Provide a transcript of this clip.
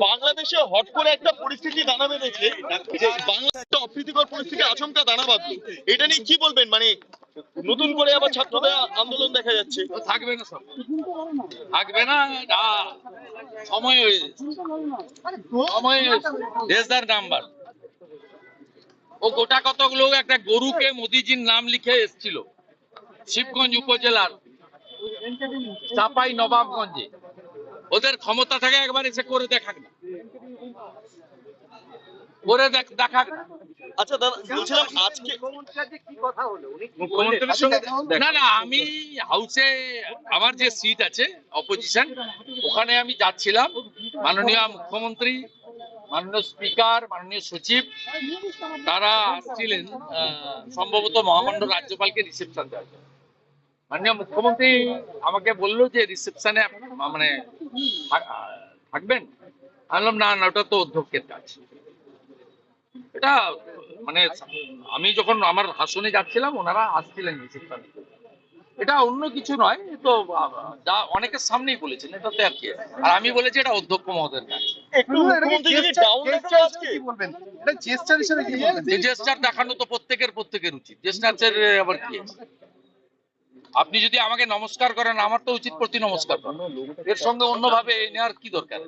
বাংলাদেশে হট করে একটা পরিস্থিতি দানা বেঁধেছে। বাংলা একটা অপ্রীতিকর পরিস্থিতি দানা বাঁধলো। এটা নিয়ে কি বলবেন? মানে নতুন করে আবার ছাত্রদের আন্দোলন দেখা যাচ্ছে। থাকবে না সব। থাকবে না সময় হয়ে। সময় দেশদার নাম্বার। ও গোটা কতক লোক একটা গরুকে মোদিজির নাম লিখে এসেছিল। শিবগঞ্জ উপজেলার চাপাই নবাবগঞ্জে ওদের ক্ষমতা থাকে একবার এসে করে দেখাক না। করে দেখ- দেখাক না। আচ্ছা দাদা বলছিলাম আজকে মুখ্যমন্ত্রীর সঙ্গে না না আমি হাউসে আমার যে সিট আছে অপোজিশন ওখানে আমি যাচ্ছিলাম। মাননীয় মুখ্যমন্ত্রী মাননীয় স্পিকার, মাননীয় সচিব, তারা আসছিলেন সম্ভবত মহামান্য রাজ্যপালকে রিসেপশন দেওয়ার জন্য। মাননীয় মুখ্যমন্ত্রী আমাকে বলল যে রিসেপশনে মানে থাকবেন? আমি না না, ওটা তো অধ্যক্ষের কাজ। এটা মানে আমি যখন আমার হাসনে যাচ্ছিলাম, ওনারা আসছিলেন রিসেপশন এটা অন্য কিছু নয়, তো যা অনেকের সামনেই বলেছেন এটাতে আর কি। আর আমি বলেছি, এটা অধ্যক্ষ মহোদয়ের কাজ। একটু মুখ্যমন্ত্রী যদি ডাউন দেখাল আজকে? কি বলবেন? এটা জেস্টার হিসেবে কি বলবেন? জেস্টার দেখানো তো প্রত্যেকের প্রত্যেকের উচিত। জেস্টার আবার কি? আপনি যদি আমাকে নমস্কার করেন আমার তো উচিত প্রতি নমস্কার করেন এর সঙ্গে অন্যভাবে নেওয়ার কি দরকার